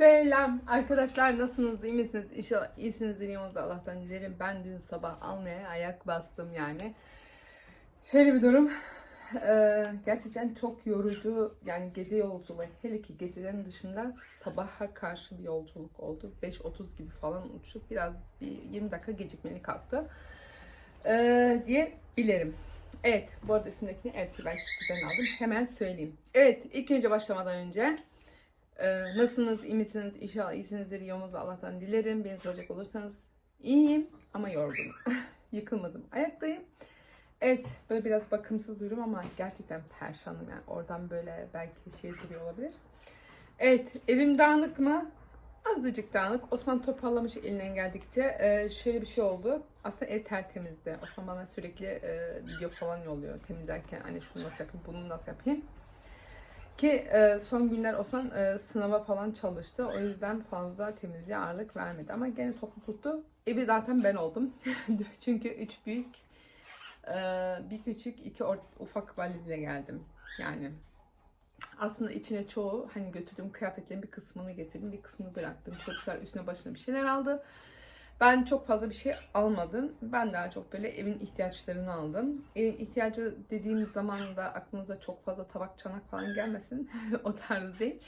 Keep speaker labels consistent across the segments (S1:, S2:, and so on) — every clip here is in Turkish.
S1: Selam. Arkadaşlar nasılsınız? İyi misiniz? İnşallah iyisiniz Allah'tan dilerim. Ben dün sabah almaya ayak bastım yani. Şöyle bir durum. Ee, gerçekten çok yorucu. Yani gece yolculuğu hele ki gecelerin dışında sabaha karşı bir yolculuk oldu. 5.30 gibi falan uçup biraz bir 20 dakika gecikmeli kalktı ee, diye bilirim. Evet, bu arada üstündekini Elsie Belkis'ten aldım. Hemen söyleyeyim. Evet, ilk önce başlamadan önce e, nasılsınız, iyi misiniz? İnşallah iyisinizdir, yoğunuz Allah'tan dilerim. Beni soracak olursanız iyiyim ama yorgunum. Yıkılmadım, ayaktayım. Evet, böyle biraz bakımsız durum ama gerçekten perşanım yani. Oradan böyle belki şey duruyor olabilir. Evet, evim dağınık mı? Azıcık dağınık. Osman toparlamış elinden geldikçe. Ee, şöyle bir şey oldu. Aslında ev tertemizdi. Osman bana sürekli e, video falan yolluyor temizlerken. Hani şunu nasıl yapayım, bunu nasıl yapayım. Ki e, son günler Osman e, sınava falan çalıştı. O yüzden fazla temizliğe ağırlık vermedi. Ama gene toplu tuttu. Evi zaten ben oldum. Çünkü üç büyük, e, bir küçük, iki ufak valizle geldim. Yani aslında içine çoğu hani götürdüğüm kıyafetlerin bir kısmını getirdim, bir kısmını bıraktım. Çocuklar üstüne başına bir şeyler aldı. Ben çok fazla bir şey almadım. Ben daha çok böyle evin ihtiyaçlarını aldım. Evin ihtiyacı dediğim zaman da aklınıza çok fazla tabak, çanak falan gelmesin. o tarz değil.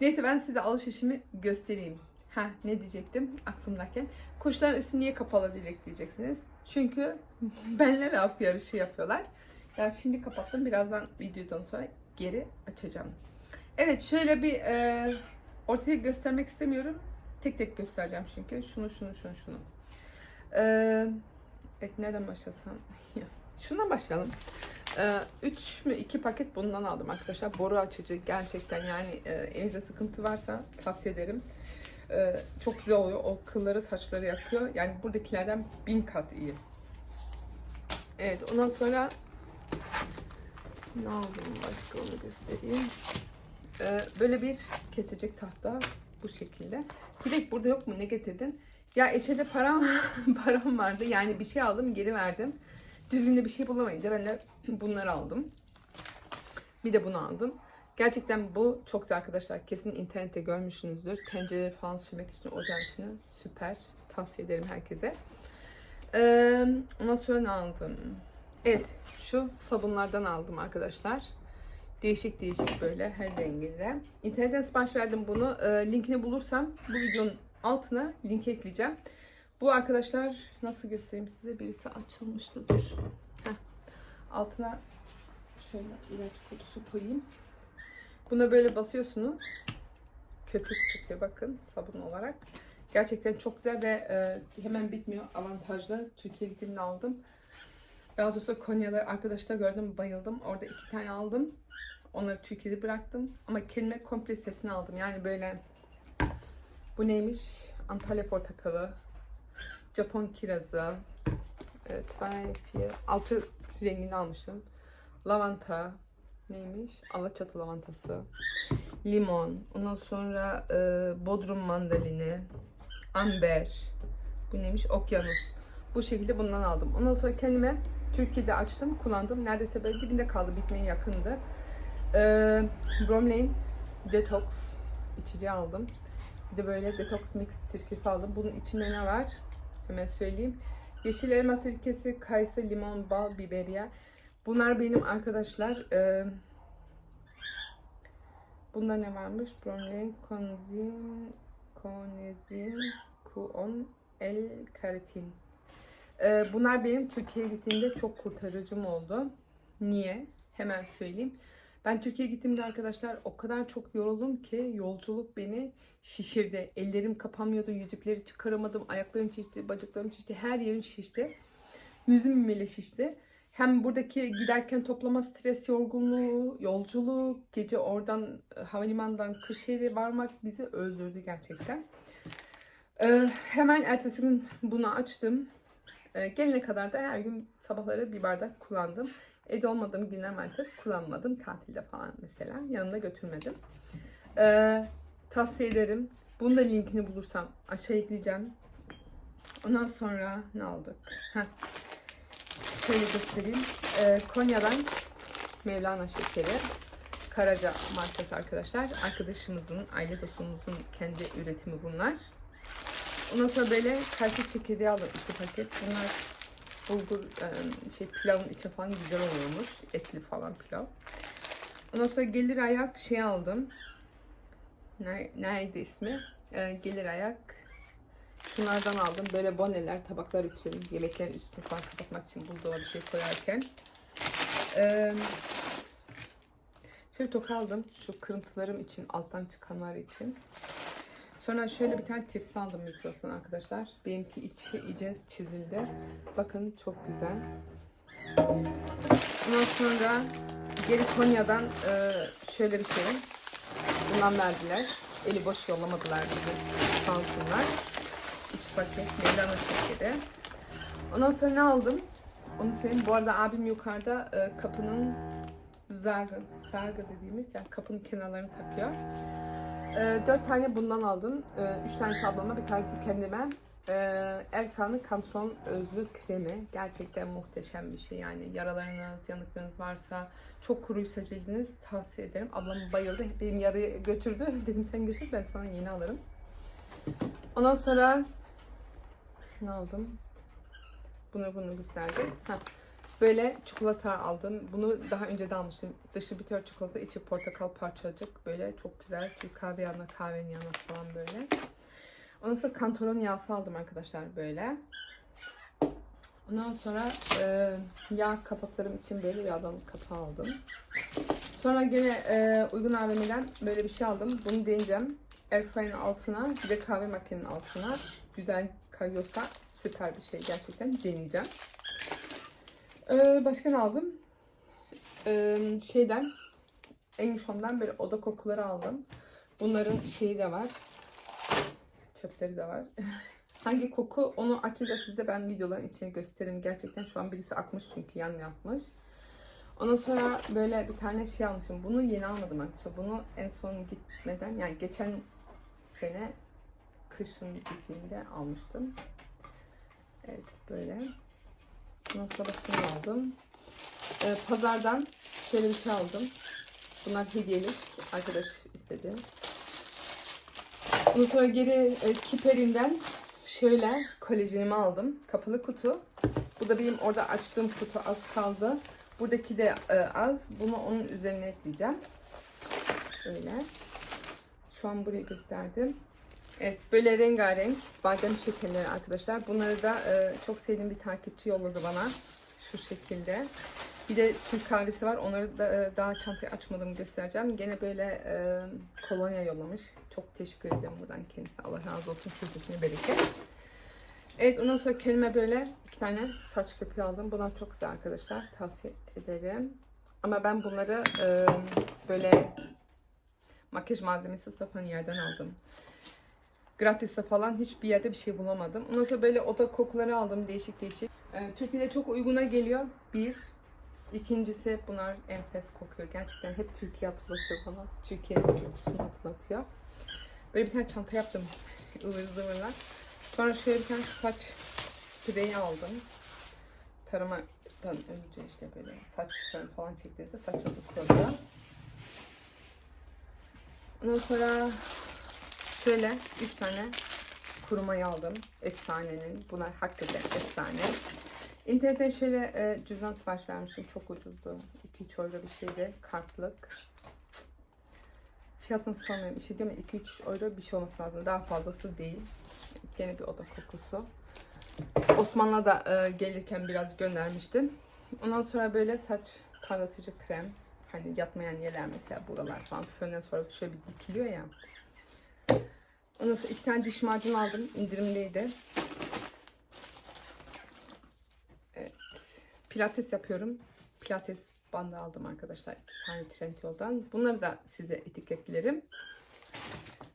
S1: Neyse ben size alışverişimi göstereyim. Ha ne diyecektim aklımdayken. Kuşların üstü niye kapalı diyecek diyeceksiniz. Çünkü benle laf yarışı yapıyorlar. Ya şimdi kapattım. Birazdan videodan sonra geri açacağım. Evet şöyle bir e, ortaya göstermek istemiyorum. Tek tek göstereceğim çünkü. Şunu şunu şunu şunu. E, evet nereden başlasam? Şundan başlayalım. 3 mü 2 paket bundan aldım arkadaşlar. Boru açıcı gerçekten yani e, elinizde sıkıntı varsa tavsiye ederim. E, çok güzel oluyor. O kılları saçları yakıyor. Yani buradakilerden bin kat iyi. Evet ondan sonra ne aldım başka onu göstereyim. Ee, böyle bir kesecek tahta bu şekilde. Dilek burada yok mu ne getirdin? Ya içeride param param vardı. Yani bir şey aldım geri verdim. Düzgün de bir şey bulamayınca ben de bunları aldım. Bir de bunu aldım. Gerçekten bu çok güzel arkadaşlar. Kesin internette görmüşsünüzdür. Tencereleri falan sürmek için ocağın içine süper. Tavsiye ederim herkese. Ee, ondan sonra ne aldım? Evet, şu sabunlardan aldım arkadaşlar. Değişik değişik böyle her renginde. İnternetten sipariş verdim bunu. Ee, linkini bulursam bu videonun altına link ekleyeceğim. Bu arkadaşlar nasıl göstereyim size? Birisi açılmıştı. Dur. Heh. Altına şöyle ilaç kutusu koyayım. Buna böyle basıyorsunuz. Köpük çıkıyor bakın sabun olarak. Gerçekten çok güzel ve e, hemen bitmiyor. Avantajlı. Türkiye gittiğimde aldım. Daha doğrusu Konya'da arkadaşlar gördüm bayıldım. Orada iki tane aldım. Onları Türkiye'de bıraktım. Ama kelime komple setini aldım. Yani böyle bu neymiş? Antalya portakalı, Japon kirazı, evet, altı rengini almıştım. Lavanta neymiş? Alaçatı lavantası, limon, ondan sonra e, bodrum mandalini, amber, bu neymiş? Okyanus. Bu şekilde bundan aldım. Ondan sonra kendime Türkiye'de açtım, kullandım. Neredeyse böyle dibinde kaldı, bitmeye yakındı. Ee, Bromlane Detox içeceği aldım. Bir de böyle Detox Mix sirkesi aldım. Bunun içinde ne var? Hemen söyleyeyim. Yeşil elma sirkesi, kayısı, limon, bal, biberiye. Bunlar benim arkadaşlar. E, bunda ne varmış? Bromlane, konzin, konezin, kuon, el karatin. Ee, bunlar benim Türkiye'ye gittiğimde çok kurtarıcım oldu. Niye? Hemen söyleyeyim. Ben Türkiye'ye gittiğimde arkadaşlar o kadar çok yoruldum ki yolculuk beni şişirdi. Ellerim kapanmıyordu, yüzükleri çıkaramadım, ayaklarım şişti, bacaklarım şişti, her yerim şişti. Yüzüm bile şişti. Hem buradaki giderken toplama stres, yorgunluğu, yolculuk, gece oradan e, havalimanından Kırşehir'e varmak bizi öldürdü gerçekten. Ee, hemen ertesi gün bunu açtım. Ee, gelene kadar da her gün sabahları bir bardak kullandım. Evde olmadığım günler maalesef kullanmadım. Tatilde falan mesela. Yanına götürmedim. Ee, tavsiye ederim. Bunun da linkini bulursam aşağı ekleyeceğim. Ondan sonra ne aldık? Heh. Şöyle göstereyim. Ee, Konya'dan Mevlana şekeri. Karaca markası arkadaşlar. Arkadaşımızın, aile dostumuzun kendi üretimi bunlar. Ondan sonra böyle kayısı çekirdeği aldım iki paket. Bunlar bulgur e, şey pilavın içi falan güzel oluyormuş. Etli falan pilav. Ondan sonra gelir ayak şey aldım. Ner- Nerede ismi? E, gelir ayak. Şunlardan aldım. Böyle boneler tabaklar için, yemeklerin üstünü falan kapatmak için bulduğuma bir şey koyarken. E, şöyle toka aldım. Şu kırıntılarım için, alttan çıkanlar için. Sonra şöyle bir tane tepsi aldım mikrosundan arkadaşlar. Benimki içi iyice çizildi. Bakın çok güzel. Ondan sonra geri Konya'dan e, şöyle bir şey. Bundan verdiler. Eli boş yollamadılar bizi. Sağ olsunlar. Üç paket meydan şekeri. Ondan sonra ne aldım? Onu söyleyeyim. Bu arada abim yukarıda e, kapının zargı, sargı dediğimiz yani kapının kenarlarını takıyor. Ee, dört tane bundan aldım. Ee, üç tanesi ablama, bir tanesi kendime. Ee, Ersa'nın Kantron özlü kremi. Gerçekten muhteşem bir şey yani. Yaralarınız, yanıklarınız varsa, çok kuruysa cildiniz tavsiye ederim. Ablam bayıldı. Benim yarıyı götürdü. Dedim sen götür ben sana yeni alırım. Ondan sonra ne aldım? Bunu bunu gösterdi. Heh. Böyle çikolata aldım. Bunu daha önce de almıştım. Dışı bitter çikolata, içi portakal parçacık. Böyle çok güzel. Türk kahve yanına, kahvenin yanına falan böyle. Ondan sonra kantaron yağsı aldım arkadaşlar böyle. Ondan sonra e, yağ kapaklarım için böyle yağdan kapağı aldım. Sonra gene e, uygun AVM'den böyle bir şey aldım. Bunu deneyeceğim. Airfryer'ın altına bir de kahve makinenin altına. Güzel kayıyorsa süper bir şey gerçekten deneyeceğim. Ee, başka ne aldım? Ee, şeyden Englishhome'dan böyle oda kokuları aldım. Bunların şeyi de var. Çöpleri de var. Hangi koku onu açınca size ben videoların içine gösteririm. Gerçekten şu an birisi akmış çünkü yan yapmış. Ondan sonra böyle bir tane şey almışım. Bunu yeni almadım arkadaşlar. Bunu en son gitmeden yani geçen sene kışın gittiğimde almıştım. Evet böyle. Sonra başka ne aldım? Ee, pazardan şöyle bir şey aldım. Bunlar hediyelik. Arkadaş istedi. Ondan sonra geri e, Kiperi'nden şöyle kolajenimi aldım. Kapalı kutu. Bu da benim orada açtığım kutu az kaldı. Buradaki de e, az. Bunu onun üzerine ekleyeceğim. Öyle. Şu an burayı gösterdim. Evet böyle rengarenk badem şekerleri arkadaşlar. Bunları da e, çok sevdiğim bir takipçi yolladı bana. Şu şekilde. Bir de Türk kahvesi var. Onları da e, daha çantayı açmadım göstereceğim. Gene böyle e, kolonya yollamış. Çok teşekkür ederim buradan kendisi. Allah razı olsun. Çocukluğuna bereket. Evet ondan sonra kendime böyle iki tane saç köpüğü aldım. Bunlar çok güzel arkadaşlar. Tavsiye ederim. Ama ben bunları e, böyle makyaj malzemesi satan yerden aldım. Gratis'te falan hiçbir yerde bir şey bulamadım. Ondan sonra böyle oda kokuları aldım değişik değişik. Ee, Türkiye'de çok uyguna geliyor. Bir. İkincisi bunlar enfes kokuyor. Gerçekten hep Türkiye hatırlatıyor bana. Türkiye kokusunu hatırlatıyor. Böyle bir tane çanta yaptım. ıvır zıvırlar. Sonra şöyle bir tane saç spreyi aldım. Taramadan önce işte böyle saç fön falan çektiğinizde saçınızı koruyor. Ondan sonra Şöyle 3 tane kurumayı aldım. Efsanenin. Bunlar hakikaten efsane. İnternetten şöyle e, cüzdan sipariş vermiştim. Çok ucuzdu. 2-3 euro bir şeydi. Kartlık. Fiyatını sormuyorum. İşte diyorum 2-3 euro bir şey olması lazım. Daha fazlası değil. Gene bir oda kokusu. Osmanlı'da da e, gelirken biraz göndermiştim. Ondan sonra böyle saç parlatıcı krem. Hani yatmayan yerler mesela buralar falan. Fönden sonra şöyle bir dikiliyor ya. Ondan sonra iki tane diş macunu aldım. indirimdeydi. Evet. Pilates yapıyorum. Pilates bandı aldım arkadaşlar. İki tane Trendyol'dan. Bunları da size etiketlerim.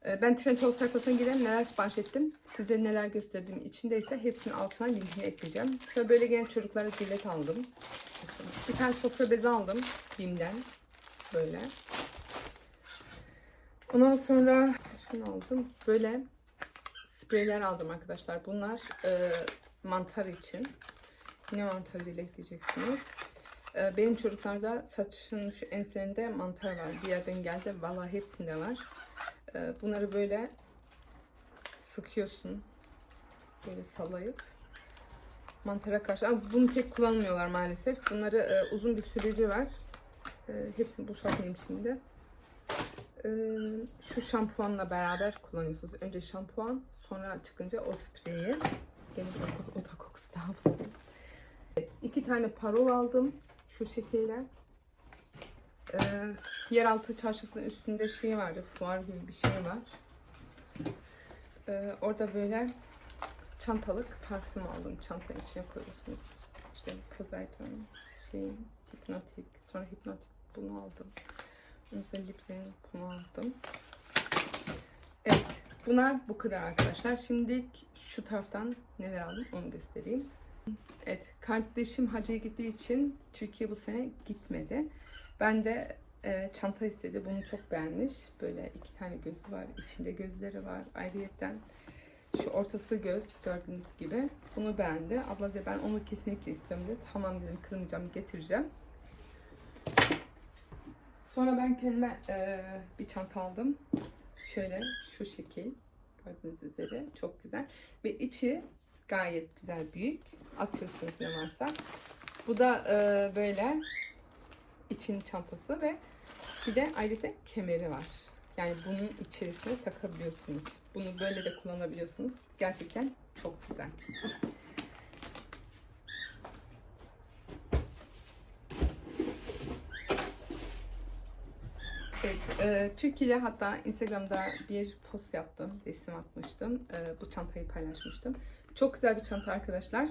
S1: Ee, Ben Trendyol sayfasına girelim. Neler sipariş ettim. Size neler gösterdiğim içindeyse hepsinin altına linkini ekleyeceğim. Şöyle böyle gene çocuklara cilet aldım. Bir tane sofra bezi aldım. Bim'den. Böyle. Ondan sonra ne aldım? Böyle spreyler aldım arkadaşlar. Bunlar e, mantar için. Ne mantarı diyeceksiniz. Ee, benim çocuklarda saçın şu enselerinde mantar var. Bir yerden geldi. Vallahi hepsinde var. Ee, bunları böyle sıkıyorsun. Böyle sallayıp mantara karşı. Ama bunu tek kullanmıyorlar maalesef. Bunları e, uzun bir süreci var. E, hepsini boşaltmayayım şimdi. Şu şampuanla beraber kullanıyorsunuz. Önce şampuan, sonra çıkınca o spreyi. Benim o, o da kokusu daha. İki tane parol aldım. Şu şekilde. E, yeraltı çarşısının üstünde şey vardı. Fuar gibi bir şey var. E, orada böyle çantalık parfüm aldım. Çantanın içine koyuyorsunuz. İşte Kızayton, şey, hipnotik, sonra hipnotik bunu aldım. Bunu aldım. Evet, bunlar bu kadar arkadaşlar. Şimdi şu taraftan neler aldım onu göstereyim. Evet, kardeşim hacıya gittiği için Türkiye bu sene gitmedi. Ben de e, çanta istedi. Bunu çok beğenmiş. Böyle iki tane gözü var. içinde gözleri var. Ayrıyetten şu ortası göz gördüğünüz gibi. Bunu beğendi. Abla dedi ben onu kesinlikle istiyorum dedi. Tamam dedim kırmayacağım getireceğim. Sonra ben kendime e, bir çanta aldım. Şöyle şu şekil. Gördüğünüz üzere çok güzel. Ve içi gayet güzel büyük. Atıyorsunuz ne varsa. Bu da e, böyle için çantası ve bir de ayrıca kemeri var. Yani bunun içerisine takabiliyorsunuz. Bunu böyle de kullanabiliyorsunuz. Gerçekten çok güzel. Evet, e, Türkiye'de hatta Instagram'da bir post yaptım, resim atmıştım. E, bu çantayı paylaşmıştım. Çok güzel bir çanta arkadaşlar.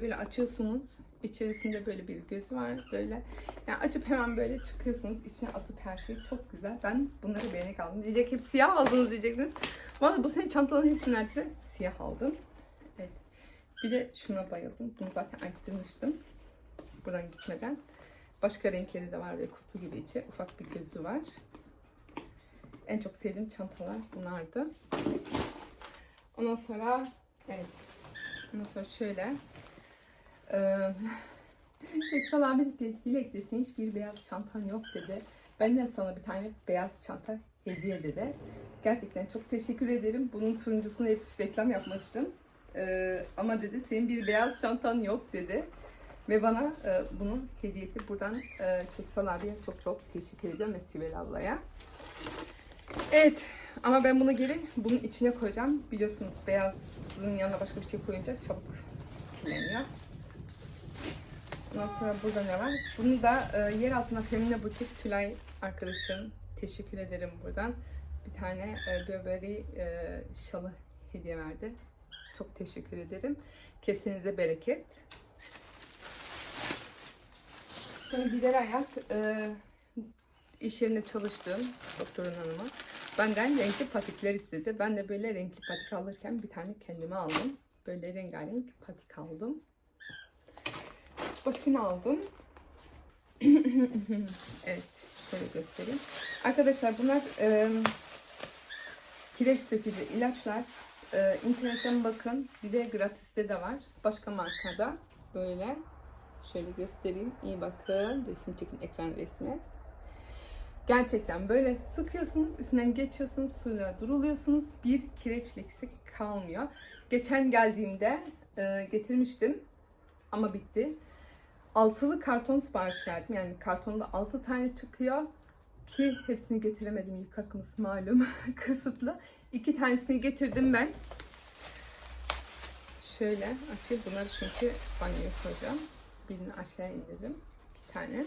S1: Böyle açıyorsunuz. İçerisinde böyle bir gözü var. Böyle yani açıp hemen böyle çıkıyorsunuz. İçine atıp her şey çok güzel. Ben bunları beğenerek aldım. Diyecek hep siyah aldınız diyeceksiniz. Valla bu sene çantaların hepsini neredeyse siyah aldım. Evet. Bir de şuna bayıldım. Bunu zaten arttırmıştım. Buradan gitmeden. Başka renkleri de var ve kutu gibi içi. Ufak bir gözü var. En çok sevdiğim çantalar bunlardı. Ondan sonra evet. Ondan sonra şöyle ee, Köksal abi Dilek desin hiçbir beyaz çantan yok dedi. Benden sana bir tane beyaz çanta hediye dedi. Gerçekten çok teşekkür ederim. Bunun turuncusunu hep reklam yapmıştım. Ee, ama dedi senin bir beyaz çantan yok dedi. Ve bana e, bunu hediye etti. Buradan e, Köksal abiye çok çok teşekkür ediyorum ve Sibel ablaya. Evet ama ben bunu geri bunun içine koyacağım. Biliyorsunuz beyazın yanına başka bir şey koyunca çabuk kirleniyor. Ondan sonra burada ne var? Bunu da e, yer altına Femine Butik Tülay arkadaşım. Teşekkür ederim buradan. Bir tane e, Burberry e, şalı hediye verdi. Çok teşekkür ederim. Kesinize bereket. Sonra gider ayak e, iş yerinde çalıştığım doktorun hanıma benden renkli patikler istedi. Ben de böyle renkli patik alırken bir tane kendime aldım. Böyle rengarenk patik aldım. Başka ne aldım? evet, şöyle göstereyim. Arkadaşlar bunlar e, kireç sökücü ilaçlar. E, internetten bakın. Bir de gratiste de var. Başka markada böyle. Şöyle göstereyim. İyi bakın. Resim çekin ekran resmi. Gerçekten böyle sıkıyorsunuz, üstünden geçiyorsunuz, suyla duruluyorsunuz. Bir kireç lekesi kalmıyor. Geçen geldiğimde e, getirmiştim ama bitti. Altılı karton sipariş verdim. Yani kartonda altı tane çıkıyor. Ki hepsini getiremedim. Yük hakkımız malum kısıtlı. İki tanesini getirdim ben. Şöyle açayım. Bunları çünkü banyoya koyacağım. Birini aşağı indiririm. İki tane.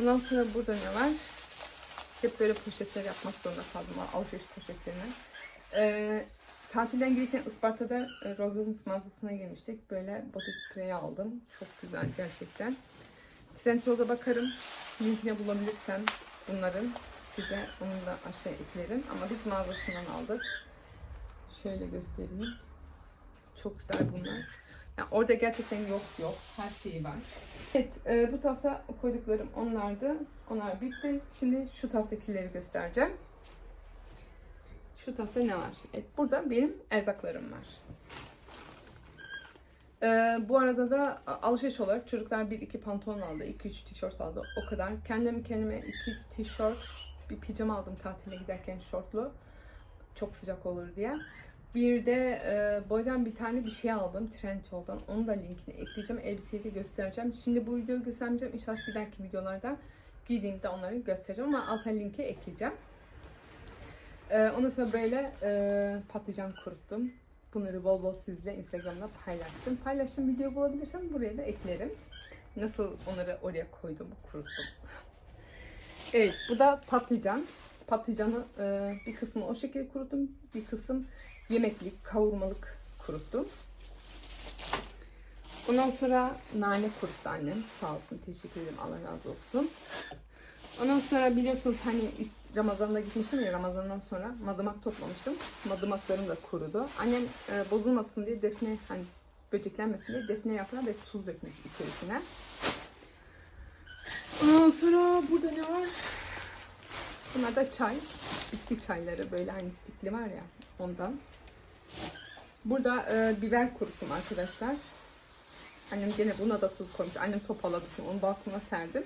S1: Ondan sonra burada ne var? Hep böyle poşetler yapmak zorunda kaldım. Alışveriş poşetlerini. Ee, tatilden gelirken Isparta'da e, Rosales mağazasına girmiştik. Böyle body spray aldım. Çok güzel gerçekten. Trendyol'da bakarım. Linkini bulabilirsem bunların size onu da aşağı eklerim. Ama biz mağazasından aldık. Şöyle göstereyim. Çok güzel bunlar. Yani orada gerçekten yok yok. Her şeyi var. Evet e, bu tarafta koyduklarım onlardı. Onlar bitti. Şimdi şu taraftakileri göstereceğim. Şu tarafta ne var? Evet burada benim erzaklarım var. Ee, bu arada da alışveriş olarak çocuklar bir iki pantolon aldı, iki üç tişört aldı. O kadar. Kendim kendime iki tişört, bir pijama aldım tatile giderken şortlu. Çok sıcak olur diye. Bir de e, boydan bir tane bir şey aldım Trendyol'dan. Onu da linkini ekleyeceğim. Elbiseyi de göstereceğim. Şimdi bu videoyu göstermeyeceğim. İnşallah bir dahaki videolarda giydiğimde onları göstereceğim ama alta linki ekleyeceğim. Ee, ondan sonra böyle e, patlıcan kuruttum. Bunları bol bol sizle Instagram'da paylaştım. Paylaştığım videoyu bulabilirsem buraya da eklerim. Nasıl onları oraya koydum, kuruttum. evet, bu da patlıcan. Patlıcanı e, bir kısmı o şekilde kuruttum. Bir kısım yemeklik, kavurmalık kuruttum. Ondan sonra nane kuruttu annem. Sağ olsun, teşekkür ederim. Allah razı olsun. Ondan sonra biliyorsunuz hani Ramazan'da gitmiştim ya Ramazan'dan sonra madımak toplamıştım. Madımaklarım da kurudu. Annem e, bozulmasın diye defne hani böceklenmesin diye defne yaprağı ve tuz dökmüş içerisine. Ondan sonra burada ne var? Bunlar da çay. Bitki çayları böyle hani stikli var ya ondan. Burada e, biber kuruttum arkadaşlar. Annem gene buna da tuz koymuş. Annem topaladı şimdi onu balkona serdim.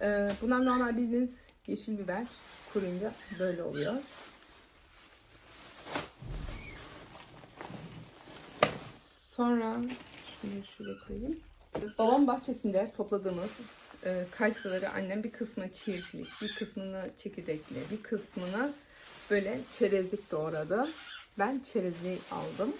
S1: Ee, bunlar normal bildiğiniz yeşil biber kuruyunca böyle oluyor. Sonra şunu şuraya koyayım. Babam bahçesinde topladığımız e, kayısıları annem bir kısmını çiğirtlik, bir kısmını çekirdekli, bir kısmını böyle çerezlik doğradı. Ben çerezliği aldım.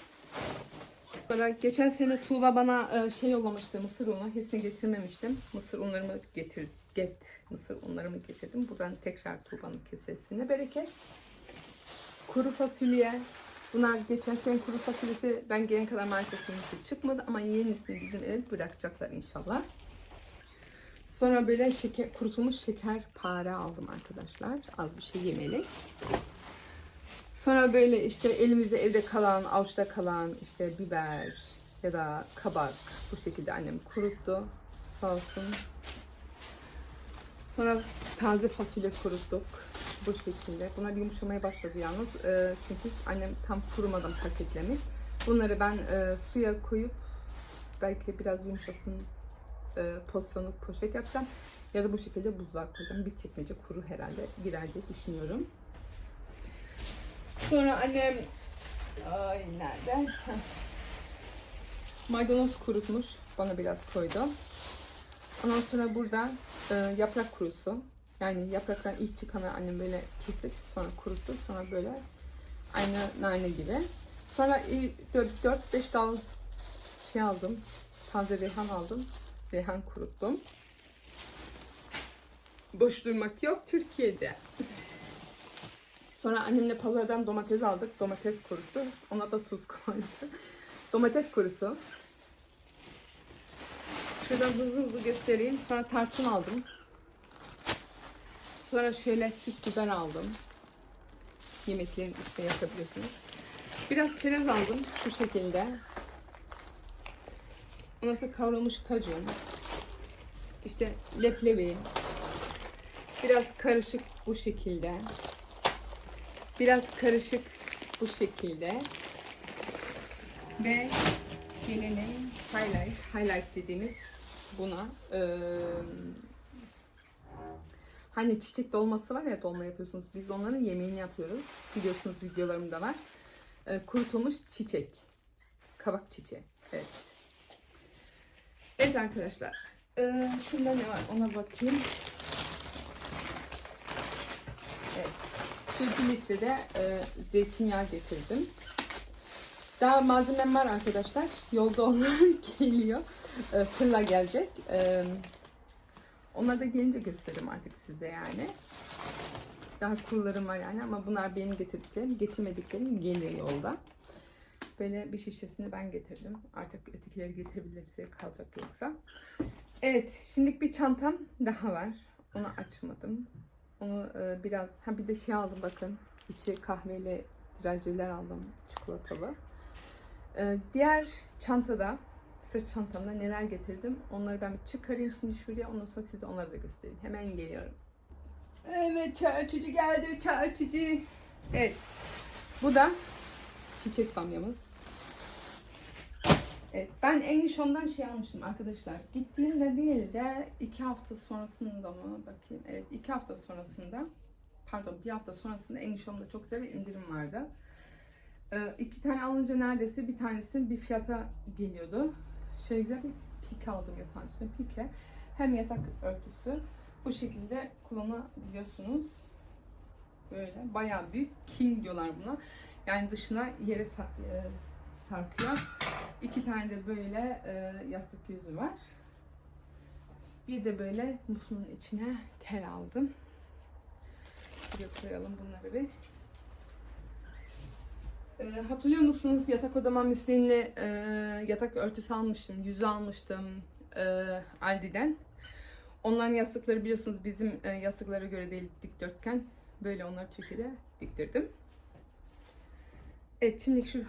S1: Sonra geçen sene Tuğba bana e, şey yollamıştı mısır unu. Hepsini getirmemiştim. Mısır unlarımı getir, get, mısır unlarımı getirdim. Buradan tekrar Tuğba'nın kesesine bereket. Kuru fasulye. Bunlar geçen sene kuru fasulyesi ben gelene kadar maalesef yenisi çıkmadı ama yenisini bizim eve bırakacaklar inşallah. Sonra böyle şeker, kurutulmuş şeker pare aldım arkadaşlar. Az bir şey yemelik. Sonra böyle işte elimizde evde kalan, avuçta kalan işte biber ya da kabak bu şekilde annem kuruttu. Sağ olsun. Sonra taze fasulye kuruttuk. Bu şekilde. Bunlar yumuşamaya başladı yalnız. Ee, çünkü annem tam kurumadan paketlemiş. Bunları ben e, suya koyup belki biraz yumuşasın e, poşet yapacağım. Ya da bu şekilde buzluğa koyacağım. Bir çekmece kuru herhalde girer diye düşünüyorum. Sonra annem ay nerede? Maydanoz kurutmuş. Bana biraz koydu. Ondan sonra burada e, yaprak kurusu. Yani yapraktan ilk çıkanı annem böyle kesip sonra kuruttu. Sonra böyle aynı nane gibi. Sonra 4-5 dal şey aldım. Taze reyhan aldım. Reyhan kuruttum. Boş durmak yok Türkiye'de. Sonra annemle pazardan domates aldık. Domates kurusu. Ona da tuz koyduk. domates kurusu. Şuradan hızlı hızlı göstereyim. Sonra tarçın aldım. Sonra şöyle süs biber aldım. Yemeklerin üstüne yapabiliyorsunuz. Biraz çerez aldım. Şu şekilde. Ondan sonra kavrulmuş kajun. İşte leblebi. Biraz karışık bu şekilde. Biraz karışık bu şekilde. Ve gelelim highlight. Highlight dediğimiz buna. Ee, hani çiçek dolması var ya dolma yapıyorsunuz. Biz onların yemeğini yapıyoruz. Biliyorsunuz videolarımda var. Ee, kurutulmuş çiçek. Kabak çiçeği. Evet. Evet arkadaşlar. Ee, şunda ne var ona bakayım. Evet. Şu 1 litrede e, zeytinyağı getirdim. Daha malzemem var arkadaşlar. Yolda onlar geliyor. E, fırla gelecek. E, onlar da gelince gösteririm artık size yani. Daha kurularım var yani ama bunlar benim getirdiklerim. Getirmediklerim geliyor yolda. Böyle bir şişesini ben getirdim. Artık ötekileri getirebilirse kalacak yoksa. Evet, şimdilik bir çantam daha var. Onu açmadım. Onu e, biraz, ha bir de şey aldım bakın. İçi kahveyle drajeler aldım, çikolatalı. E, diğer çantada, sırt çantamda neler getirdim. Onları ben bir çıkarayım şimdi şuraya. Ondan sonra size onları da göstereyim. Hemen geliyorum. Evet, çarçıcı geldi, çarçıcı. Evet, bu da çiçek bamyamız. Evet, ben Englishon'dan şey almıştım arkadaşlar. Gittiğimde değil de iki hafta sonrasında mı bakayım. Evet, iki hafta sonrasında pardon bir hafta sonrasında Englishon'da çok güzel bir indirim vardı. Ee, iki tane alınca neredeyse bir tanesi bir fiyata geliyordu. Şöyle güzel bir pik aldım yatağın üstüne. Pike. Hem yatak örtüsü. Bu şekilde kullanabiliyorsunuz. Böyle bayağı büyük. King diyorlar buna. Yani dışına yere e, sarkıyor. İki tane de böyle e, yastık yüzü var. Bir de böyle musluğun içine tel aldım. Buraya koyalım bunları bir. E, hatırlıyor musunuz yatak odama mislinli e, yatak örtüsü almıştım. Yüzü almıştım e, Aldi'den. Onların yastıkları biliyorsunuz bizim e, yastıklara göre değil dikdörtgen. Böyle onları Türkiye'de diktirdim. Evet şimdi şu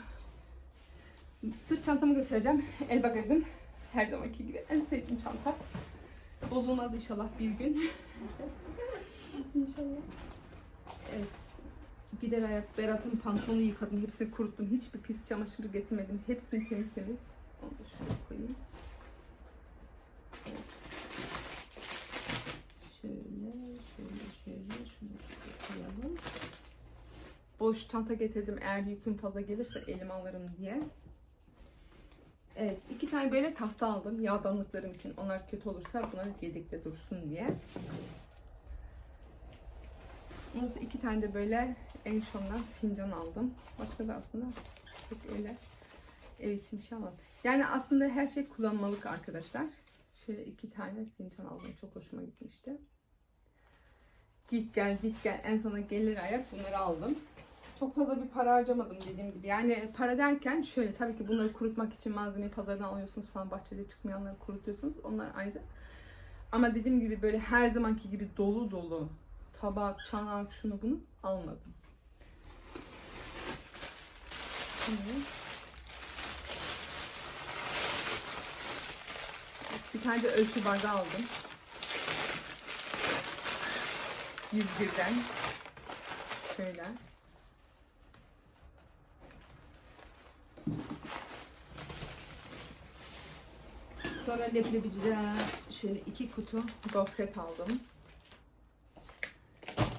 S1: sırt çantamı göstereceğim. El bagajım. Her zamanki gibi en sevdiğim çanta. Bozulmaz inşallah bir gün. inşallah. Evet. Gider ayak Berat'ın pantolonu yıkadım. Hepsini kuruttum. Hiçbir pis çamaşırı getirmedim. Hepsini temiz temiz. Onu da şuraya koyayım. Evet. Şöyle, şöyle, şöyle, şunu şuraya koyalım. Boş çanta getirdim eğer yüküm fazla gelirse elime alırım diye. Evet, iki tane böyle tahta aldım yağdanlıklarım için. Onlar kötü olursa bunlar yedekte dursun diye. Ondan sonra iki tane de böyle Enşon'dan fincan aldım. Başka da aslında çok öyle ev için bir şey almadım. Yani aslında her şey kullanmalık arkadaşlar. Şöyle iki tane fincan aldım. Çok hoşuma gitmişti. Git gel git gel en sona gelir ayak bunları aldım. Çok fazla bir para harcamadım dediğim gibi. Yani para derken şöyle tabii ki bunları kurutmak için malzemeyi pazardan alıyorsunuz falan bahçede çıkmayanları kurutuyorsunuz. Onlar ayrı. Ama dediğim gibi böyle her zamanki gibi dolu dolu tabak, çanak, şunu bunu almadım. Şimdi bir tane de ölçü bardağı aldım. 101'den. Şöyle. Sonra leblebiciden şöyle iki kutu gofret aldım.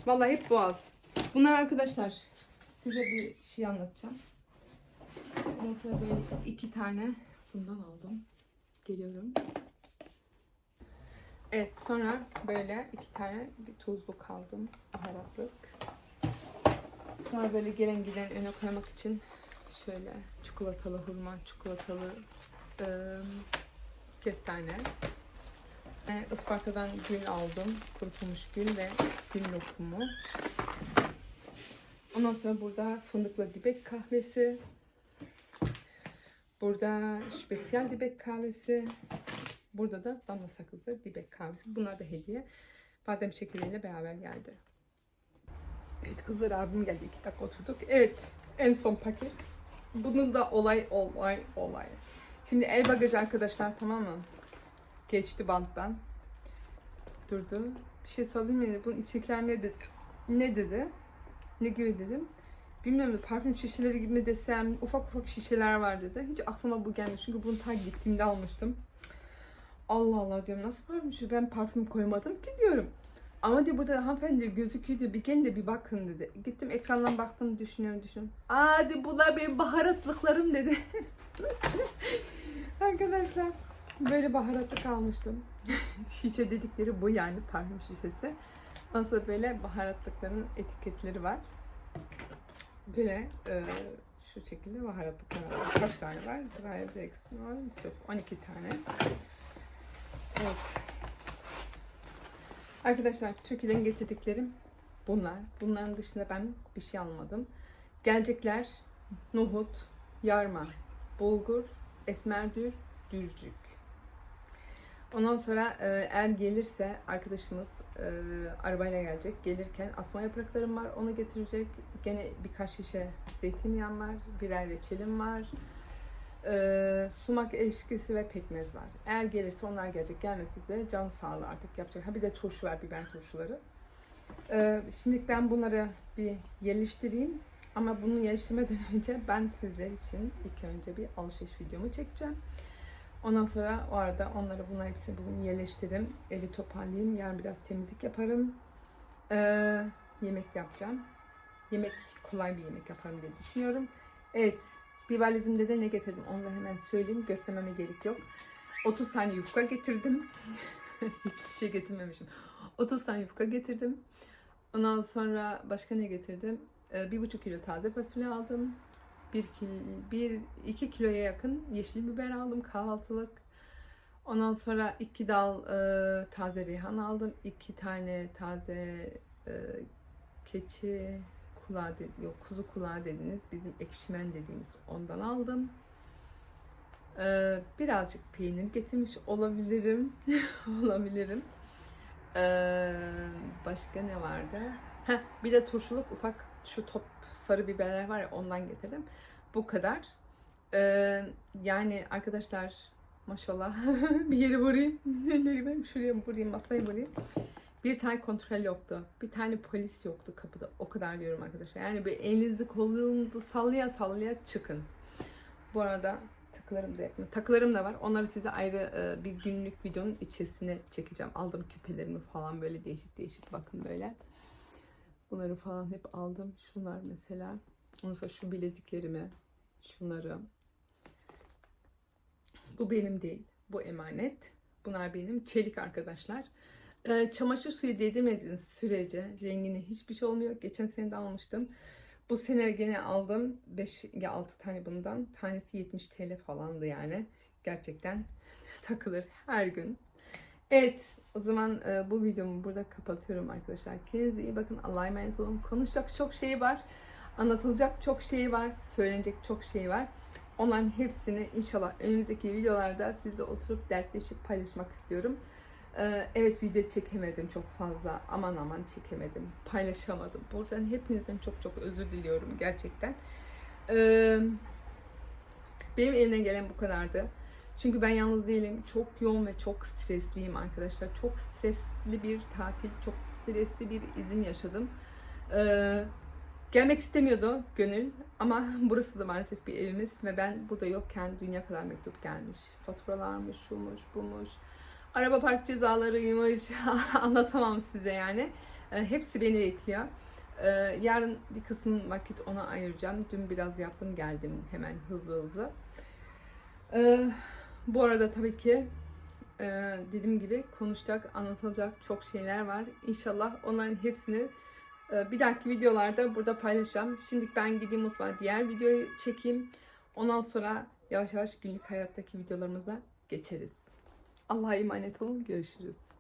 S1: Vallahi hep boğaz. Bunlar arkadaşlar size bir şey anlatacağım. Ondan sonra böyle iki tane bundan aldım. Geliyorum. Evet sonra böyle iki tane bir tuzluk aldım. Baharatlık. Sonra böyle gelen giden öne koymak için şöyle çikolatalı hurma, çikolatalı ıı, kestane. E, Isparta'dan gül aldım. Kurutulmuş gül ve gül lokumu. Ondan sonra burada fındıklı dibek kahvesi. Burada spesiyel dibek kahvesi. Burada da damla sakızlı dibek kahvesi. Bunlar da hediye. Badem şekeriyle beraber geldi. Evet kızlar abim geldi. iki dakika oturduk. Evet en son paket. Bunun da olay olay olay. Şimdi el bagajı arkadaşlar tamam mı? Geçti banttan. Durdu. Bir şey söyleyeyim mi? Bunun içindekiler ne dedi? Ne dedi? Ne gibi dedim. Bilmiyorum parfüm şişeleri gibi mi desem ufak ufak şişeler var dedi. Hiç aklıma bu gelmiş çünkü bunu ta gittiğimde almıştım. Allah Allah diyorum nasıl parfüm şişe ben parfüm koymadım ki diyorum. Ama diyor burada hanımefendi diyor, gözüküyor diyor bir gelin de bir bakın dedi. Gittim ekrandan baktım düşünüyorum düşünüyorum. Aa dedi, bunlar benim baharatlıklarım dedi. Arkadaşlar böyle baharatlık almıştım. Şişe dedikleri bu yani parfüm şişesi. Sonra böyle baharatlıkların etiketleri var. Böyle e, şu şekilde baharatlıklar var. Kaç tane var? Yok, 12 tane. Evet. Arkadaşlar Türkiye'den getirdiklerim bunlar. Bunların dışında ben bir şey almadım. Gelecekler nohut, yarma, bulgur, esmerdür, dürcük. Ondan sonra e, eğer gelirse arkadaşımız e, arabayla gelecek. Gelirken asma yapraklarım var. Onu getirecek. Gene birkaç şişe zeytinyağım var. Birer reçelim var. E, sumak eşkisi ve pekmez var. Eğer gelirse onlar gelecek. Gelmesi de can sağlığı artık yapacak. Ha bir de turşu var. Biber turşuları. E, şimdi ben bunları bir yerleştireyim. Ama bunu yerleştirmeden önce ben sizler için ilk önce bir alışveriş videomu çekeceğim. Ondan sonra o arada onları bunları hepsini bugün yerleştiririm. Evi toparlayayım. Yarın biraz temizlik yaparım. Ee, yemek yapacağım. Yemek kolay bir yemek yaparım diye düşünüyorum. Evet. Bir valizimde de ne getirdim onu da hemen söyleyeyim. Göstermeme gerek yok. 30 tane yufka getirdim. Hiçbir şey getirmemişim. 30 tane yufka getirdim. Ondan sonra başka ne getirdim? Ee, bir buçuk kilo taze fasulye aldım. Bir, kilo, bir iki kiloya yakın yeşil biber aldım kahvaltılık. Ondan sonra iki dal e, taze reyhan aldım. iki tane taze e, keçi kulağı de- yok kuzu kulağı dediniz. Bizim ekşimen dediğimiz ondan aldım. Ee, birazcık peynir getirmiş olabilirim. olabilirim. Ee, başka ne vardı? Heh, bir de turşuluk ufak şu top sarı biberler var ya ondan getirdim. Bu kadar. Ee, yani arkadaşlar maşallah bir yeri vurayım. Nereye vurayım? Şuraya vurayım, masaya vurayım. Bir tane kontrol yoktu. Bir tane polis yoktu kapıda. O kadar diyorum arkadaşlar. Yani bir elinizi kolunuzu sallaya sallaya çıkın. Bu arada takılarım da takılarım da var. Onları size ayrı e, bir günlük videonun içerisine çekeceğim. Aldım küpelerimi falan böyle değişik değişik bakın böyle. Bunları falan hep aldım. Şunlar mesela. Sonra şu bileziklerimi. Şunları. Bu benim değil. Bu emanet. Bunlar benim. Çelik arkadaşlar. Ee, çamaşır suyu değdirmediğiniz sürece rengine hiçbir şey olmuyor. Geçen sene de almıştım. Bu sene gene aldım. 5 ya 6 tane bundan. Tanesi 70 TL falandı yani. Gerçekten takılır her gün. Evet. O zaman e, bu videomu burada kapatıyorum arkadaşlar. Kendinize iyi bakın. Allah'a emanet olun. Konuşacak çok şey var. Anlatılacak çok şey var. Söylenecek çok şey var. Onların hepsini inşallah önümüzdeki videolarda sizle oturup dertleşip paylaşmak istiyorum. Ee, Evet video çekemedim çok fazla. Aman aman çekemedim. Paylaşamadım. Buradan hepinizden çok çok özür diliyorum gerçekten. Ee, Benim elimden gelen bu kadardı. Çünkü ben yalnız değilim. Çok yoğun ve çok stresliyim arkadaşlar. Çok stresli bir tatil, çok stresli bir izin yaşadım. Ee, gelmek istemiyordu gönül ama burası da maalesef bir evimiz ve ben burada yokken dünya kadar mektup gelmiş. Faturalarmış, şumuş, bumuş. Araba park cezalarıymış. Anlatamam size yani. Ee, hepsi beni bekliyor. Ee, yarın bir kısmın vakit ona ayıracağım. Dün biraz yaptım geldim hemen hızlı hızlı. Ee, bu arada tabii ki e, dediğim gibi konuşacak, anlatılacak çok şeyler var. İnşallah onların hepsini e, bir dahaki videolarda burada paylaşacağım. Şimdi ben gideyim mutfağa diğer videoyu çekeyim. Ondan sonra yavaş yavaş günlük hayattaki videolarımıza geçeriz. Allah'a emanet olun. Görüşürüz.